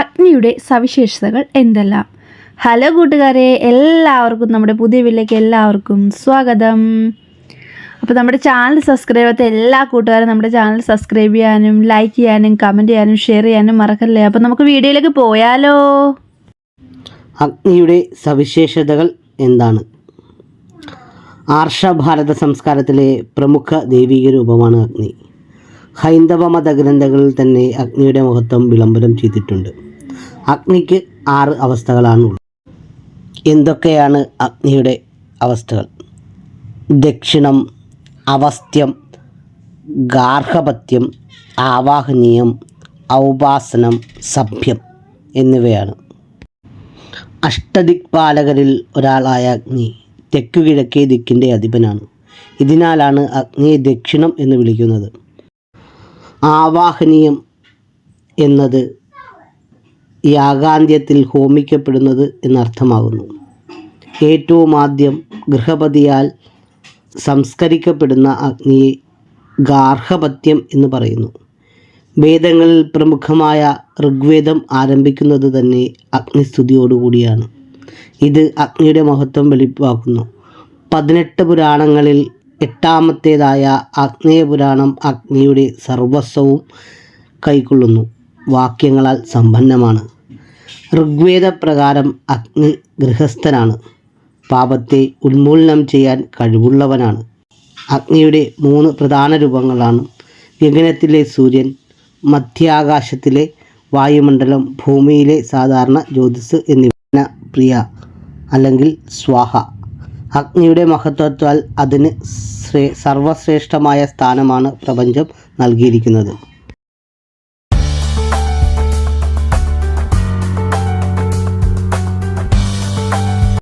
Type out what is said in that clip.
അഗ്നിയുടെ സവിശേഷതകൾ എന്തെല്ലാം? ഹലോ കൂട്ടുകാരെ എല്ലാവർക്കും നമ്മുടെ പുതിയ വീട്ടിലേക്ക് എല്ലാവർക്കും സ്വാഗതം. അപ്പോൾ നമ്മുടെ ചാനൽ സബ്സ്ക്രൈബ് ചെയ്യാത്ത എല്ലാ കൂട്ടുകാരും നമ്മുടെ ചാനൽ സബ്സ്ക്രൈബ് ചെയ്യാനും ലൈക്ക് ചെയ്യാനും കമന്റ് ചെയ്യാനും ഷെയർ ചെയ്യാനും മറക്കല്ലേ? അപ്പോൾ നമുക്ക് വീഡിയോയിലേക്ക് പോയാലോ? അഗ്നിയുടെ സവിശേഷതകൾ എന്താണ്? ആർഷഭാരത സംസ്കാരത്തിലെ പ്രമുഖ ദൈവിക രൂപമാണ് അഗ്നി. ഹൈന്ദവ മതഗ്രന്ഥങ്ങളിൽ തന്നെ അഗ്നിയുടെ മഹത്വം വിളംബരം ചെയ്തിട്ടുണ്ട്. അഗ്നിക്ക് ആറ് അവസ്ഥകളാണുള്ളത്. എന്തൊക്കെയാണ് അഗ്നിയുടെ അവസ്ഥകൾ? ദക്ഷിണം അവസ്ഥ്യം ഗാർഹപത്യം ആവാഹനീയം ഔപാസനം സഭ്യം എന്നിവയാണ്. അഷ്ടദിക്പാലകരിൽ ഒരാളായ അഗ്നി തെക്കു കിഴക്കേ ദിക്കിന്റെ അധിപനാണ്. ഇതിനാലാണ് അഗ്നിയെ ദക്ഷിണം എന്ന് വിളിക്കുന്നത്. ആവാഹനീയം എന്നത് യാഗാന്ത്യത്തിൽ ഹോമിക്കപ്പെടുന്നത് എന്നർത്ഥമാകുന്നു ഏറ്റവും ആദ്യം ഗൃഹപതിയാൽ സംസ്കരിക്കപ്പെടുന്ന അഗ്നിയെ ഗാർഹപത്യം എന്ന് പറയുന്നു. വേദങ്ങളിൽ പ്രമുഖമായ ഋഗ്വേദം ആരംഭിക്കുന്നത് തന്നെ അഗ്നിസ്തുതിയോടുകൂടിയാണ്. ഇത് അഗ്നിയുടെ മഹത്വം വെളിവാക്കുന്നു പതിനെട്ട് പുരാണങ്ങളിൽ എട്ടാമത്തേതായ അഗ്നേയ പുരാണം അഗ്നിയുടെ സർവസ്വവും കൈക്കൊള്ളുന്നു. വാക്യങ്ങളാൽ സമ്പന്നമാണ്. ഋഗ്വേദ പ്രകാരം അഗ്നി ഗൃഹസ്ഥനാണ്. പാപത്തെ ഉന്മൂലനം ചെയ്യാൻ കഴിവുള്ളവനാണ്. അഗ്നിയുടെ മൂന്ന് പ്രധാന രൂപങ്ങളാണ്. ഗഗനത്തിലെ സൂര്യൻ മധ്യാകാശത്തിലെ വായുമണ്ഡലം ഭൂമിയിലെ സാധാരണ ജ്യോതിസ് എന്നിവ. പ്രിയ അല്ലെങ്കിൽ സ്വാഹ. അഗ്നിയുടെ മഹത്വത്താൽ അതിന് ശ്രേ സർവശ്രേഷ്ഠമായ സ്ഥാനമാണ് പ്രപഞ്ചം നൽകിയിരിക്കുന്നത്.